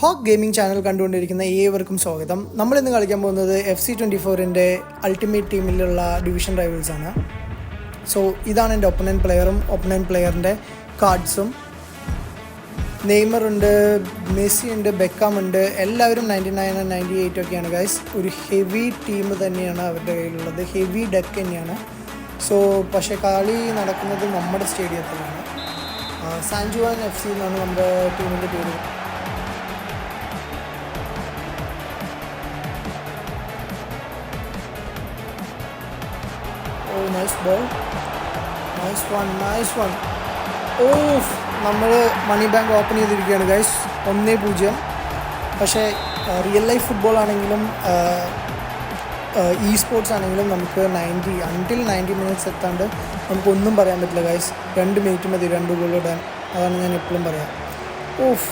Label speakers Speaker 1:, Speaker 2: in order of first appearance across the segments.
Speaker 1: Hoc gaming channel കണ്ടുകൊണ്ടിരിക്കുന്ന ഏവർക്കും സ്വാഗതം. നമ്മൾ ഇന്ന് കളിക്കാൻ പോകുന്നത് എഫ് സി ട്വന്റി ഫോറിന്റെ അൾട്ടിമേറ്റ് ടീമിലുള്ള ഡിവിഷൻ റൈവൽസ് ആണ്. സോ ഇതാണ് എന്റെ ഒപ്പനൻ പ്ലെയറും ഒപ്പനൻ പ്ലെയറിന്റെ കാർഡ്സും നെയ്മർ ഉണ്ട് മെസ്സി ഉണ്ട് ബെക്കാം ഉണ്ട് എല്ലാവരും നയന്റി നയൻ നയന്റി എയ്റ്റ് ഒക്കെയാണ് ഗൈസ് ഒരു ഹെവി ടീം തന്നെയാണ് അവരുടെ കയ്യിലുള്ളത്. ഹെവി ഡെക്ക് തന്നെയാണ്. സോ പക്ഷേ കളി നടക്കുന്നത് നമ്മുടെ സ്റ്റേഡിയത്തിലാണ് സാൻജുവാൻ എഫ് സി എന്നാണ് നമ്മുടെ ടീമിന്റെ പേര്. Ball nice one nice one oh നമ്മൾ മണി ബാങ്ക് ഓപ്പൺ ചെയ്തിരിക്കുകയാണ് ഗൈസ് ഒന്നേ പൂജ്യം. പക്ഷേ റിയൽ ലൈഫ് ഫുട്ബോൾ ആണെങ്കിലും ഇ സ്പോർട്സ് ആണെങ്കിലും നമുക്ക് നയന്റി അൺടിൽ നയന്റി മിനിറ്റ്സ് എത്താണ്ട് നമുക്കൊന്നും പറയാൻ പറ്റില്ല ഗൈസ് രണ്ട് മിനിറ്റ് മതി രണ്ട് ഗോൾ ഇടാൻ. അതാണ് ഞാൻ എപ്പോഴും പറയാം. Of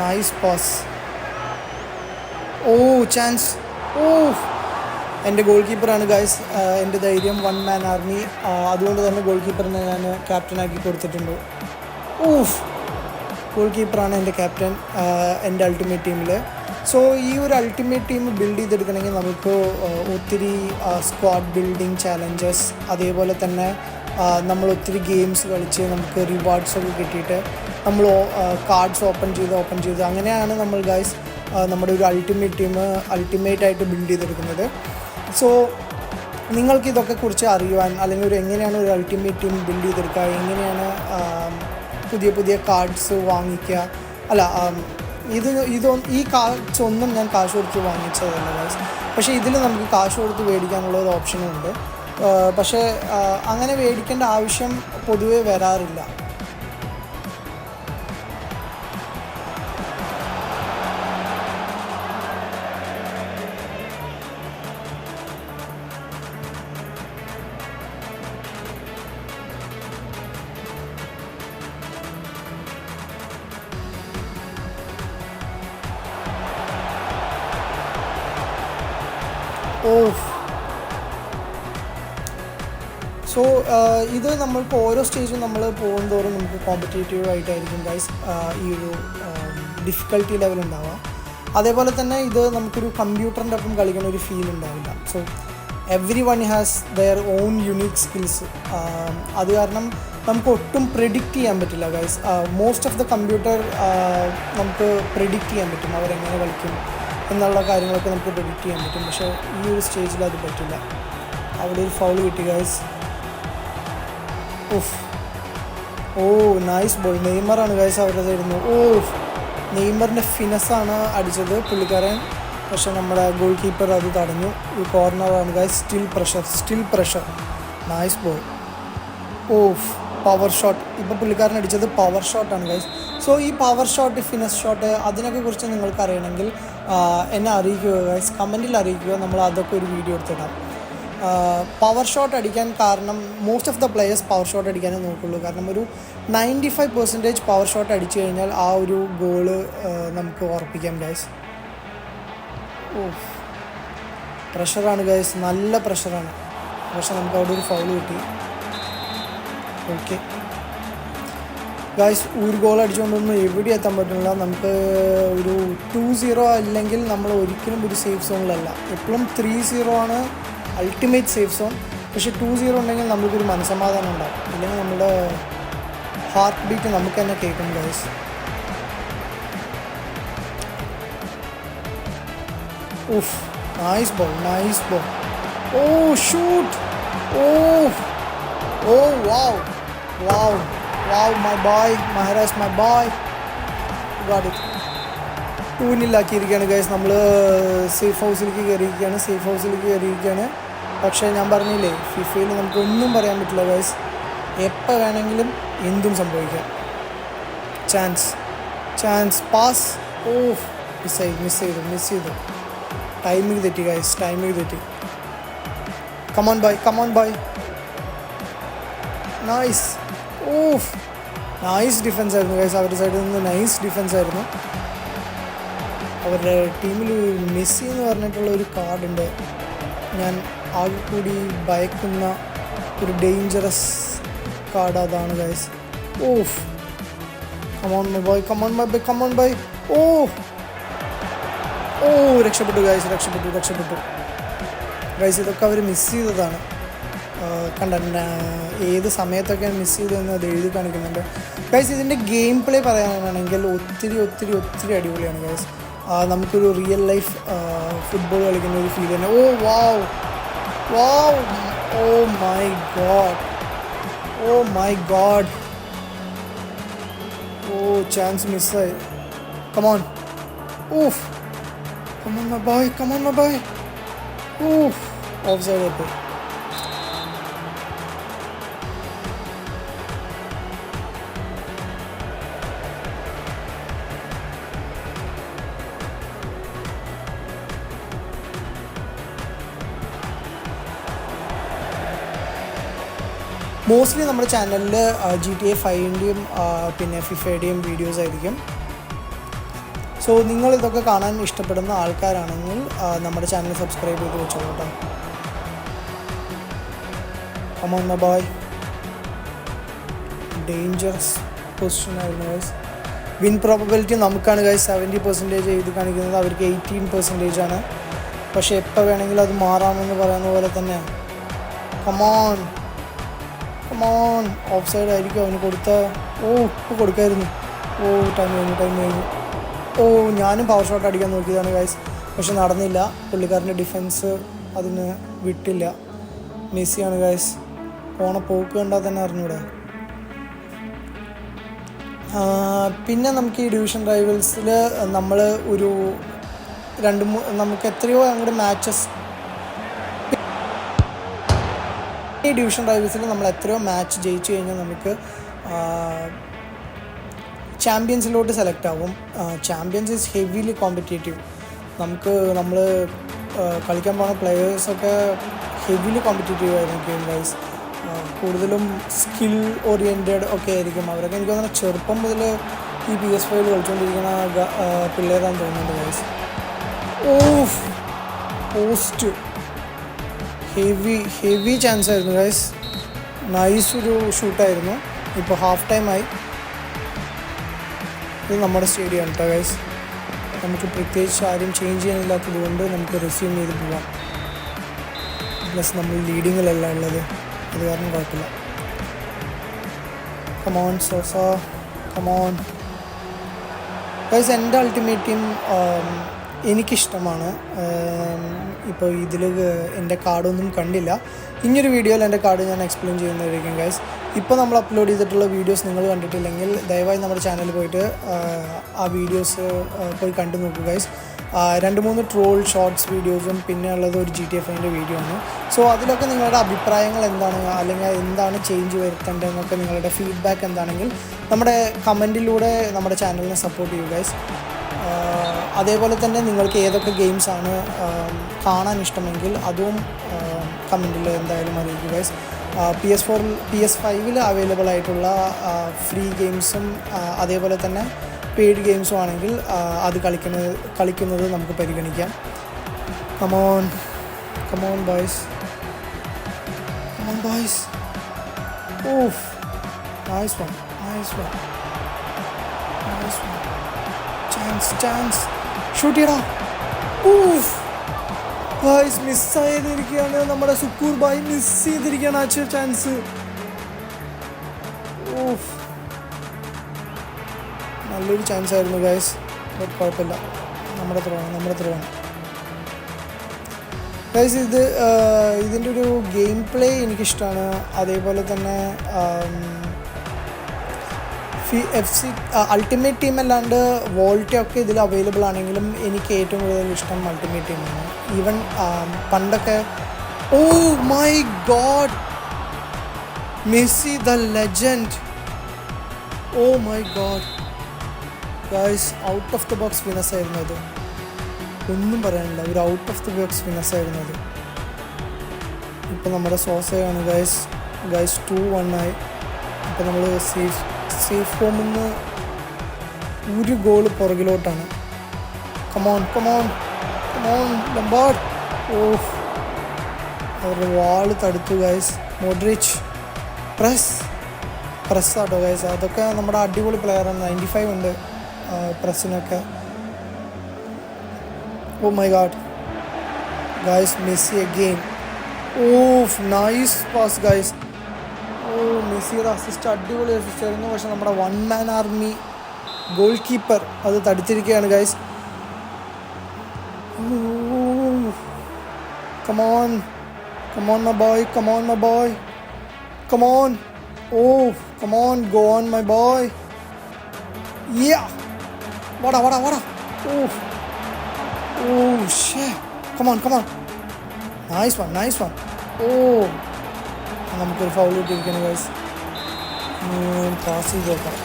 Speaker 1: nice pass oh chance oh എന്റെ ഗോൾ കീപ്പറാണ് ഗായ്സ് എന്റെ ധൈര്യം വൺ മാൻ ആർമി അതുകൊണ്ട് തന്നെ ഗോൾ കീപ്പറിനെ ഞാൻ ക്യാപ്റ്റനാക്കി കൊടുത്തിട്ടുണ്ട്. ഊഫ്. ഗോൾ കീപ്പറാണ് എന്റെ ക്യാപ്റ്റൻ എന്റെ അൾട്ടിമേറ്റ് ടീമിൽ സോ ഈ ഒരു അൾട്ടിമേറ്റ് ടീം ബിൽഡ് ചെയ്തെടുക്കണമെങ്കിൽ നമുക്ക് ഒത്തിരി സ്ക്വാഡ് ബിൽഡിംഗ് ചാലഞ്ചസ് അതേപോലെ തന്നെ നമ്മൾ ഒത്തിരി ഗെയിംസ് കളിച്ച് നമുക്ക് റിവാർഡ്സ് ഒക്കെ കിട്ടിയിട്ട് നമ്മൾ കാർഡ്സ് ഓപ്പൺ ചെയ്ത് ഓപ്പൺ ചെയ്ത് അങ്ങനെയാണ് നമ്മൾ ഗായ്സ് നമ്മുടെ ഒരു അൾട്ടിമേറ്റ് ടീം അൾട്ടിമേറ്റ് ആയിട്ട് ബിൽഡ് ചെയ്തെടുക്കുന്നത്. സോ നിങ്ങൾക്ക് ഇതൊക്കെ കുറിച്ച് അറിയുവാൻ അല്ലെങ്കിൽ ഒരു എങ്ങനെയാണ് ഒരു അൾട്ടിമേറ്റ് ടീം ബിൽഡ് ചെയ്തെടുക്കുക എങ്ങനെയാണ് പുതിയ പുതിയ കാർഡ്സ് വാങ്ങിക്കുക അല്ല ഇത് ഇത് ഈ കാർഡ്സ് ഒന്നും ഞാൻ കാശ് കൊടുത്ത് വാങ്ങിച്ചതല്ല ഗൈസ് പക്ഷേ ഇതിൽ നമുക്ക് കാശ് കൊടുത്ത് മേടിക്കാനുള്ള ഒരു ഓപ്ഷനുണ്ട് പക്ഷേ അങ്ങനെ മേടിക്കേണ്ട ആവശ്യം പൊതുവേ വരാറില്ല. ഇത് നമ്മൾക്ക് ഓരോ സ്റ്റേജും നമ്മൾ പോകുന്തോറും നമുക്ക് കോമ്പറ്റേറ്റീവ് ആയിട്ടായിരിക്കും ഗൈസ് ഈ ഒരു ഡിഫിക്കൽട്ടി ലെവൽ ഉണ്ടാവുക. അതേപോലെ തന്നെ ഇത് നമുക്കൊരു കമ്പ്യൂട്ടറിന്റെ ഒപ്പം കളിക്കുന്ന ഒരു ഫീൽ ഉണ്ടാവില്ല. So everyone has their own unique skills അത് കാരണം നമുക്ക് ഒട്ടും പ്രിഡിക്റ്റ് ചെയ്യാൻ പറ്റില്ല guys most of the computer നമുക്ക് പ്രിഡിക്റ്റ് ചെയ്യാൻ പറ്റും. അവരെങ്ങനെ കളിക്കും എന്നുള്ള കാര്യങ്ങളൊക്കെ നമുക്ക് പ്രിഡിക്റ്റ് ചെയ്യാൻ പറ്റും. പക്ഷേ ഈ ഒരു സ്റ്റേജിൽ അത് പറ്റില്ല. അവിടെ ഒരു ഫൗൾ കിട്ടി ഗൈസ് ഉഫ്. ഓ നൈസ് ബോൾ നെയ്മറാണ് ഗൈസ് അവരുടെ തരുന്നു ഓ നെയ്മറിന്റെ ഫിനസാണ് അടിച്ചത് പുള്ളിക്കാരൻ. പക്ഷെ നമ്മുടെ ഗോൾ കീപ്പർ അത് തടഞ്ഞു. ഈ കോർണറാണ് guys still pressure still pressure nice ball oof power shot ഇപ്പോൾ പുള്ളിക്കാരൻ അടിച്ചത് പവർ ഷോട്ടാണ് ഗൈസ് സോ ഈ പവർ ഷോട്ട് ഫിനസ് ഷോട്ട് അതിനൊക്കെ കുറിച്ച് നിങ്ങൾക്ക് അറിയണമെങ്കിൽ എന്നെ അറിയിക്കുക ഗൈസ് കമന്റിൽ അറിയിക്കുക. നമ്മൾ അതൊക്കെ ഒരു വീഡിയോ എടുത്തിടാം. പവർ ഷോട്ട് അടിക്കാൻ കാരണം most of the players power shot അടിക്കാനേ നോക്കുള്ളൂ. കാരണം ഒരു ninety five percentage power shot അടിച്ചു കഴിഞ്ഞാൽ ആ ഒരു ഗോൾ നമുക്ക് ഉറപ്പിക്കാം ഗൈസ് ഓ പ്രഷറാണ് ഗൈസ് നല്ല പ്രഷറാണ് പക്ഷെ നമുക്ക് അവിടെ ഒരു ഫൗൾ കിട്ടി. ഓക്കെ ഗൈസ് ഒരു ഗോൾ അടിച്ചുകൊണ്ടൊന്നും എവിടെ എത്താൻ പറ്റുന്നില്ല. നമുക്ക് ഒരു ടു സീറോ അല്ലെങ്കിൽ നമ്മൾ ഒരിക്കലും ഒരു സേഫ് സോണിലല്ല എപ്പോഴും ത്രീ സീറോ ആണ്. അൾട്ടിമേറ്റ് സേഫ് സോൺ പക്ഷെ ടു സീറോ ഉണ്ടെങ്കിൽ നമുക്കൊരു മനസ്സമാധാനം ഉണ്ടാവും. ഇല്ലെങ്കിൽ നമ്മുടെ ഹാർട്ട് ബീറ്റ് നമുക്ക് തന്നെ കേൾക്കും guys oof nice ball nice ball oh shoot oh oh wow wow wow my boy Maharaj my boy god it ടൂനിലാക്കിയിരിക്കുകയാണ് guys നമ്മൾ സേഫ് ഹൗസിലേക്ക് കയറിയിരിക്കുകയാണ് സേഫ് ഹൗസിലേക്ക് കയറിയിരിക്കുകയാണ്. പക്ഷേ ഞാൻ പറഞ്ഞില്ലേ ഫിഫയിൽ നമുക്ക് ഒന്നും പറയാൻ പറ്റില്ല ഗൈസ് എപ്പോൾ വേണമെങ്കിലും എന്തും സംഭവിക്കാം. Chance chance pass oh miss ചെയ്തു മിസ് ചെയ്തു മിസ് ചെയ്തു. ടൈമിങ് തെറ്റി ഗൈസ് ടൈമിങ് തെറ്റി. Come on boy come on boy nice oof nice defence ആയിരുന്നു ഗൈസ് അവരുടെ സൈഡിൽ നിന്ന് നൈസ് ഡിഫൻസ് ആയിരുന്നു. അവരുടെ ടീമിൽ മെസ്സി എന്ന് പറഞ്ഞിട്ടുള്ള ഒരു കാർഡുണ്ട്. ഞാൻ ആകെ കൂടി ഭയക്കുന്ന ഒരു ഡേഞ്ചറസ് കാർഡ് അതാണ് guys oof come on my boy come on my boy come on boy oh oh രക്ഷപ്പെട്ടു ഗൈസ് രക്ഷപ്പെട്ടു രക്ഷപ്പെട്ടു. ഗൈസ് ഇതൊക്കെ അവർ മിസ് ചെയ്തതാണ്. കണ്ട ഏത് സമയത്തൊക്കെ മിസ് ചെയ്തതെന്ന് അത് എഴുതി കാണിക്കുന്നുണ്ട്. ഗൈസ് ഇതിന്റെ ഗെയിം പ്ലേ പറയാനാണെങ്കിൽ ഒത്തിരി ഒത്തിരി ഒത്തിരി അടിപൊളിയാണ് ഗൈസ് നമുക്കൊരു റിയൽ ലൈഫ് ഫുട്ബോൾ കളിക്കുന്ന ഒരു ഫീൽ തന്നെ. ഓ wow wow oh my god oh my god oh chance മിസ്സായി come on oof come on my boy come on my boy oof offside പോയി. മോസ്റ്റ്ലി നമ്മുടെ ചാനലിൽ ജി ടി എ ഫൈവിന്റെയും പിന്നെ ഫിഫയുടെയും videos ആയിരിക്കും. So നിങ്ങൾ ഇതൊക്കെ കാണാൻ ഇഷ്ടപ്പെടുന്ന ആൾക്കാരാണെങ്കിൽ നമ്മുടെ ചാനൽ സബ്സ്ക്രൈബ് ചെയ്ത് വെച്ചോളൂ കേട്ടോ come on my boy dangerous position ആയിരുന്നു ഗൈസ് വിൻ പ്രോബബിലിറ്റി നമുക്കാണ് ഗൈസ് സെവന്റി പെർസെന്റേജ് എഴുതി കാണിക്കുന്നത്. അവർക്ക് എയ്റ്റീൻ പെർസെന്റേജ് ആണ്. പക്ഷേ എപ്പോൾ വേണമെങ്കിലും അത് മാറാമെന്ന് പറയുന്ന പോലെ തന്നെയാണ് കമോൺ കമോൺ ഓഫ് സൈഡ് ആയിരിക്കും അവന് കൊടുത്ത. ഓ ഇപ്പോൾ കൊടുക്കായിരുന്നു. ഓ ടൈം കഴിഞ്ഞു ടൈം കഴിഞ്ഞു. ഓ ഞാനും പവർ ഷോട്ട് അടിക്കാൻ നോക്കിയതാണ് ഗൈസ് പക്ഷെ നടന്നില്ല. പുള്ളിക്കാരന്റെ ഡിഫൻസ് അതിന് വിട്ടില്ല. മെസ്സിയാണ് ഗൈസ് പോണ പോക്ക് കണ്ടാൽ തന്നെ അറിഞ്ഞൂടെ? പിന്നെ നമുക്ക് ഈ ഡിവിഷൻ റൈവൽസിൽ നമ്മൾ ഒരു രണ്ട് നമുക്ക് എത്രയോ അങ്ങോട്ട് മാച്ചസ് ഈ ഡിവിഷൻ റൈവൽസിൽ നമ്മൾ എത്രയോ മാച്ച് ജയിച്ചു കഴിഞ്ഞാൽ നമുക്ക് ചാമ്പ്യൻസിലോട്ട് സെലക്ട് ആവും. ചാമ്പ്യൻസ് ഈസ് ഹെവിലി കോമ്പറ്റേറ്റീവ് നമുക്ക് നമ്മൾ കളിക്കാൻ പോകുന്ന പ്ലെയേഴ്സൊക്കെ ഹെവിലി കോമ്പറ്റേറ്റീവ് ആയിരുന്നു ഗെയിം വൈസ് കൂടുതലും സ്കിൽ ഓറിയന്റഡ് ഒക്കെ ആയിരിക്കും. അവരൊക്കെ എനിക്ക് തോന്നുന്നു ചെറുപ്പം മുതൽ ഈ പി എസ് ഫൈവിൽ കളിച്ചുകൊണ്ടിരിക്കുന്ന പിള്ളേരാണെന്ന് തോന്നുന്നുണ്ട് wise oof! Post heavy heavy chance ആയിരുന്നു ഗൈസ് നൈസ് ഒരു ഷൂട്ടായിരുന്നു ഇപ്പോൾ ഹാഫ് ടൈം ആയി. ഇത് നമ്മുടെ സ്റ്റേഡിയം കേട്ടോ ഗൈസ് നമുക്ക് പ്രത്യേകിച്ച് ആരും ചേഞ്ച് ചെയ്യാനില്ലാത്തത് കൊണ്ട് നമുക്ക് റിസ്യൂം ചെയ്ത് പോവാം. പ്ലസ് നമ്മൾ ലീഡിങ്ങിലല്ല ഉള്ളത്. അത് കാരണം കുഴപ്പമില്ല. Come on Sosa come on guys എന്റെ അൾട്ടിമേറ്റ് ടീം എനിക്കിഷ്ടമാണ്. ഇപ്പോൾ ഇതിൽ എന്റെ കാർഡൊന്നും കണ്ടില്ല. ഇനിയൊരു വീഡിയോയിൽ എന്റെ കാർഡ് ഞാൻ എക്സ്പ്ലെയിൻ ചെയ്യുന്നതായിരിക്കും ഗൈസ് ഇപ്പോൾ നമ്മൾ അപ്ലോഡ് ചെയ്തിട്ടുള്ള വീഡിയോസ് നിങ്ങൾ കണ്ടിട്ടില്ലെങ്കിൽ ദയവായി നമ്മുടെ ചാനൽ പോയിട്ട് ആ, വീഡിയോസ് പോയി കണ്ടു നോക്കുക ഗൈസ് രണ്ട് മൂന്ന് ട്രോൾ ഷോർട്സ് വീഡിയോസും പിന്നെ ഉള്ളത് ഒരു ജി ടി എഫ് ഐന്റെ വീഡിയോ ആണ്. സോ അതിലൊക്കെ നിങ്ങളുടെ അഭിപ്രായങ്ങൾ എന്താണ്? അല്ലെങ്കിൽ എന്താണ് ചേഞ്ച് വരുത്തേണ്ടതെന്നൊക്കെ നിങ്ങളുടെ ഫീഡ്ബാക്ക് എന്താണെങ്കിൽ നമ്മുടെ കമന്റിലൂടെ നമ്മുടെ ചാനലിനെ സപ്പോർട്ട് ചെയ്യുക ഗൈസ് അതേപോലെ തന്നെ നിങ്ങൾക്ക് ഏതൊക്കെ ഗെയിംസാണ് കാണാൻ ഇഷ്ടമെങ്കിൽ അതും കമന്റിൽ എന്തായാലും അറിയിക്കുക ഗൈസ് പി എസ് ഫോറിൽ പി എസ് ഫൈവിൽ അവൈലബിൾ ആയിട്ടുള്ള ഫ്രീ ഗെയിംസും അതേപോലെ തന്നെ പെയ്ഡ് ഗെയിംസും ആണെങ്കിൽ അത് കളിക്കുന്ന കളിക്കുന്നത് നമുക്ക് പരിഗണിക്കാം. Come on come on boys come on boys oof nice one nice one nice one chance chance shoot ചെയ്യടാ ഊഫ് മിസ് ചെയ്തിരിക്കുകയാണ്. നമ്മുടെ സുക്കൂർ ബായ് മിസ് ചെയ്തിരിക്കുകയാണ്. ആ ചാൻസ് ഊഫ് നല്ലൊരു ചാൻസ് ആയിരുന്നു ഗായ്സ് ബട്ട് കുഴപ്പമില്ല. നമ്മുടെ ത്രോണ് നമ്മുടെ ത്രോണ് ഗൈസ് ഇത് ഇതിന്റെ ഒരു ഗെയിം പ്ലേ എനിക്കിഷ്ടമാണ് അതേപോലെ തന്നെ ഫി എഫ് സി അൾട്ടിമേറ്റ് ടീം അല്ലാണ്ട് വോൾട്ടി ഒക്കെ ഇതിൽ അവൈലബിൾ ആണെങ്കിലും എനിക്ക് ഏറ്റവും കൂടുതൽ ഇഷ്ടം അൾട്ടിമേറ്റ് ടീമാണ് ഈവൻ പണ്ടൊക്കെ ഓ my god Messi the legend oh my god guys out of the box finesse ആയിരുന്നു അത്. ഒന്നും പറയാനില്ല ഒരു out of the box finesse ആയിരുന്നു അത്. ഇപ്പം നമ്മുടെ സോസയാണ് ഗൈസ് ഗൈസ് ടു വൺ ആയി. ഇപ്പം നമ്മൾ സേഫ് സേഫ് ഹോമിൽ നിന്ന് ഒരു goal പുറകിലോട്ടാണ്. Come on come on come on Lampard oh അവരുടെ വാൾ തടുത്തു ഗൈസ് മോഡ്രിച്ച് പ്രസ് പ്രസ് ആട്ടോ ഗൈസ് അതൊക്കെ നമ്മുടെ അടിപൊളി പ്ലെയറാണ് നയന്റി ഫൈവ് ഉണ്ട്. പ്രസ്സിനൊക്കെ ഓ my god guys Messi again oof nice pass guys മെസ്സിയുടെ അസിസ്റ്റ് അടിപൊളി അസിസ്റ്റ് ആയിരുന്നു. പക്ഷെ നമ്മുടെ one man army goal keeper അത് തടിച്ചിരിക്കുകയാണ് guys come on come on my boy come on my boy come on oh come on go on my boy. വാടാ വാടാ വാടാ. Oh. ഓ ഷേ come on come on nice one nice one oh. നമുക്കൊരു foul കിട്ടിയിരിക്കുന്നു guys pass ചെയ്ത് നോക്കാം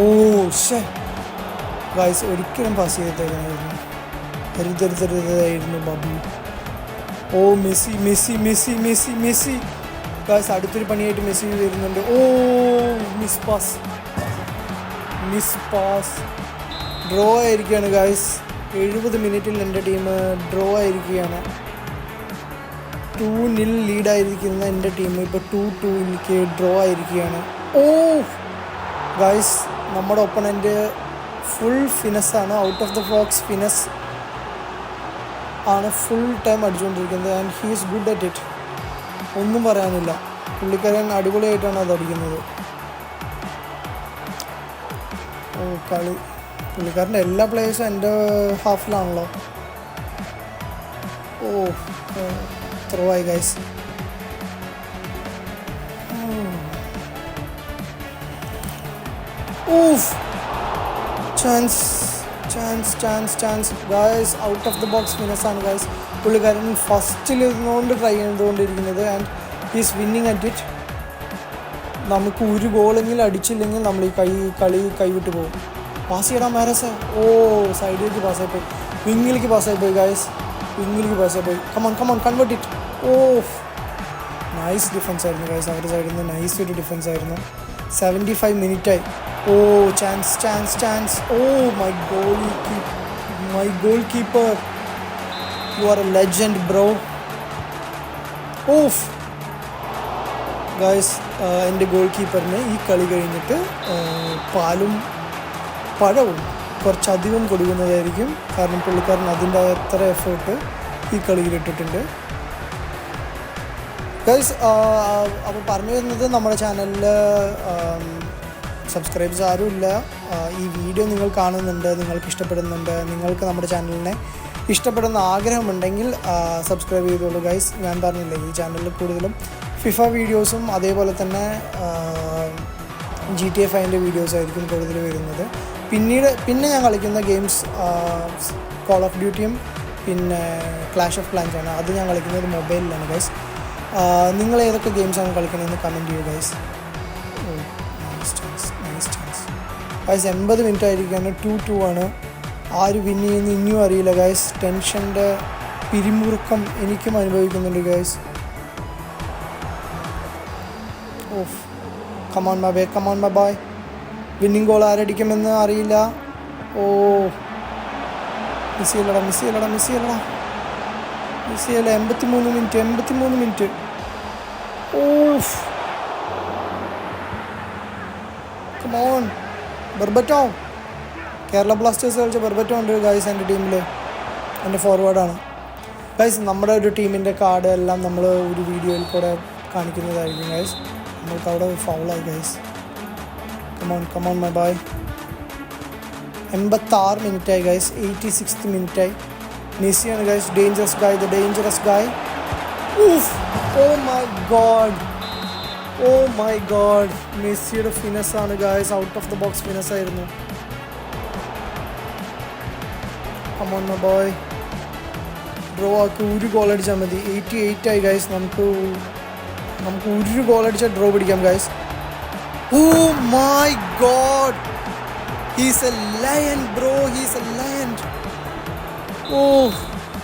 Speaker 1: ഓ ഷേ guys ഒരിക്കലും പാസ് ചെയ്തേക്കായിരുന്നു എരുതെരുതെരുതായിരുന്നു ബബു ഓ Messi Messi Messi Messi Messi. Guys അടുത്തൊരു പണിയായിട്ട് മെസ്സി വരുന്നുണ്ട്. ഓ miss pass miss pass draw ആയിരിക്കുകയാണ് ഗൈസ് എഴുപത് മിനിറ്റിൽ എന്റെ ടീം ഡ്രോ ആയിരിക്കുകയാണ്. ടു നിൽ ലീഡായിരിക്കുന്ന എന്റെ ടീം ഇപ്പോൾ ടു ടു എനിക്ക് ഡ്രോ ആയിരിക്കുകയാണ്. ഓ ഗൈസ് നമ്മുടെ opponent full ഫിനസ്സാണ് out of the box finesse ആണ് full time അടിച്ചുകൊണ്ടിരിക്കുന്നത് and he is good at it ഒന്നും പറയാനില്ല. പുള്ളിക്കാരൻ അടിപൊളിയായിട്ടാണ് അത് അടിക്കുന്നത്. ഓ കളി. പുള്ളിക്കാരന്റെ എല്ലാ പ്ലേയേഴ്സും എന്റെ ഹാഫിലാണല്ലോ ഓ ത്രോ ആയി guys oof chance chance chance chance guys out of the box വിനസാണ് guys പുള്ളിക്കാരൻ ഫസ്റ്റിൽ ഇരുന്നുകൊണ്ട് ട്രൈ ചെയ്തുകൊണ്ടിരിക്കുന്നത് and is winning at it നമുക്ക് ഒരു ഗോളെങ്കിലും അടിച്ചില്ലെങ്കിൽ നമ്മൾ ഈ കൈ കളി കൈവിട്ട് പോകും. പാസ് ചെയ്യടാ മാരസ് ഓ സൈഡിലേക്ക് പാസ്സായി പോയി. വിങ്ങിലേക്ക് പാസ്സായി പോയി ഗായ്സ് വിങ്ങിലേക്ക് പാസ്സായി പോയി. Come on come on convert it oh nice defence ആയിരുന്നു ഗൈസ് അവരുടെ സൈഡിൽ നിന്ന് നൈസ് ഒരു ഡിഫൻസ് ആയിരുന്നു. സെവന്റി ഫൈവ് മിനിറ്റായി ഓ chance chance chance oh my goal my goal keeper you are a legend bro oof guys എന്റെ ഗോൾ കീപ്പറിന് ഈ കളി കഴിഞ്ഞിട്ട് ആ, പാലും പഴവും കുറച്ചധികം കൊടുക്കുന്നതായിരിക്കും. കാരണം പുള്ളിക്കാരൻ അതിന്റെ അത്ര എഫേർട്ട് ഈ കളിയിൽ ഇട്ടിട്ടുണ്ട്. ഗൈസ് അപ്പോൾ പറഞ്ഞു വരുന്നത് നമ്മുടെ ചാനലിൽ സബ്സ്ക്രൈബേഴ്സ് ആരുമില്ല ഈ വീഡിയോ നിങ്ങൾ കാണുന്നുണ്ട് നിങ്ങൾക്ക് ഇഷ്ടപ്പെടുന്നുണ്ട് നിങ്ങൾക്ക് നമ്മുടെ ചാനലിനെ ഇഷ്ടപ്പെടുന്ന ആഗ്രഹമുണ്ടെങ്കിൽ സബ്സ്ക്രൈബ് ചെയ്തോളൂ ഗൈസ് ഞാൻ പറഞ്ഞില്ലേ ഈ ചാനലിൽ കൂടുതലും ഫിഫ വീഡിയോസും അതേപോലെ തന്നെ ജി ടി എഫ് ഐന്റെ വീഡിയോസ് ആയിരിക്കും കൂടുതൽ വരുന്നത്. പിന്നീട് പിന്നെ ഞാൻ കളിക്കുന്ന ഗെയിംസ് കോൾ ഓഫ് ഡ്യൂട്ടിയും പിന്നെ ക്ലാഷ് ഓഫ് പ്ലാൻസ് ആണ്. അത് ഞാൻ കളിക്കുന്നത് മൊബൈലിലാണ് ഗൈസ് നിങ്ങൾ ഏതൊക്കെ ഗെയിംസാണ് കളിക്കണമെന്ന് കമന്റ് ചെയ്യൂ ഗൈസ് ഗൈസ് എൺപത് മിനിറ്റ് ആയിരിക്കുകയാണ് ടു ടു ആണ്. ആര് വിൻ ചെയ്യുന്ന ഇനിയും അറിയില്ല ഗൈസ് ടെൻഷന്റെ പിരിമുറുക്കം എനിക്കും അനുഭവിക്കുന്നുണ്ട് guys oof come on my boy come on my boy winning goal ആരടിക്കുമെന്ന് അറിയില്ല. ഓ. മിസ് ചെയ്യലടാ മിസ് ചെയ്യലടാ മിസ് ചെയ്യലടാ മിസ് ചെയ്യല എൺപത്തി മൂന്ന് മിനിറ്റ് എൺപത്തി മൂന്ന് minute oof come on Berbatov Kerala Blasters കളിച്ച ബെർബറ്റോ ഉണ്ട് ഗൈസ് എന്റെ ടീമിൽ എന്റെ ഫോർവേഡാണ് ഗൈസ് നമ്മുടെ ഒരു ടീമിന്റെ കാർഡ് എല്ലാം നമ്മൾ ഒരു വീഡിയോയിൽ കൂടെ കാണിക്കുന്നതായിരിക്കും ഗൈസ് നമ്മൾക്ക് അവിടെ ഫൗളായി guys come on come on my bye എൺപത്താറ് മിനിറ്റായി ഗൈസ് എയ്റ്റി സിക്സ്ത് മിനിറ്റായി മെസ്സിയാണ് guys dangerous guy the dangerous guy oof oh my God oh my God മെസ്സിയുടെ ഫിനസ് ആണ് guys out of the box finish ആയിരുന്നു. അമ്മ boy draw ആക്കി ഒരു goal അടിച്ചാൽ മതി. എയ്റ്റി എയ്റ്റ് ആയി ഗൈസ് നമുക്ക് നമുക്ക് ഒരു ഗോൾ അടിച്ചാൽ ഡ്രോ പിടിക്കാം guys oh my god he's a lion bro he's a oh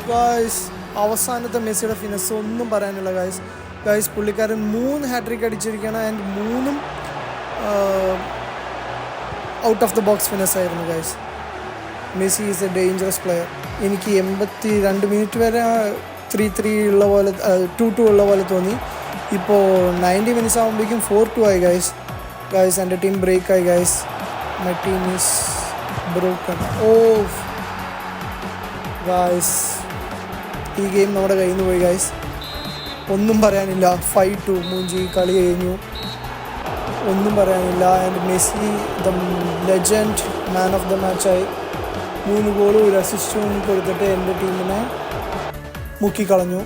Speaker 1: guys അവസാനത്തെ മെസ്സിയുടെ ഫിനസ് ഒന്നും പറയാനില്ല ഗായ്സ് ഗായ്സ് പുള്ളിക്കാരൻ മൂന്ന് ഹാട്രിക് അടിച്ചിരിക്കുകയാണ് ആൻഡ് മൂന്നും out of the box finish ആയിരുന്നു guys Messi is a dangerous player എനിക്ക് എൺപത്തി രണ്ട് മിനിറ്റ് വരെ ത്രീ ത്രീ ഉള്ള പോലെ ടു ടു ഉള്ള പോലെ തോന്നി. ഇപ്പോൾ നയന്റി മിനിറ്റ്സ് ആകുമ്പോഴേക്കും ഫോർ ടു ആയി ഗൈസ് ഗൈസ് എന്റെ ടീം ബ്രേക്ക് ആയി guys my team is broken oh guys ഈ ഗെയിം നമ്മുടെ കയ്യിൽ നിന്ന് പോയി ഗായ്സ് ഒന്നും പറയാനില്ല. ഫൈവ് ടു മൂഞ്ചി കളി കഴിഞ്ഞു. ഒന്നും പറയാനില്ല. And Messi the legend man of the മാച്ചായി മൂന്ന് ഗോളും ഒരു അസിസ്റ്റും കൊടുത്തിട്ട് എന്റെ ടീമിനെ മുക്കിക്കളഞ്ഞു.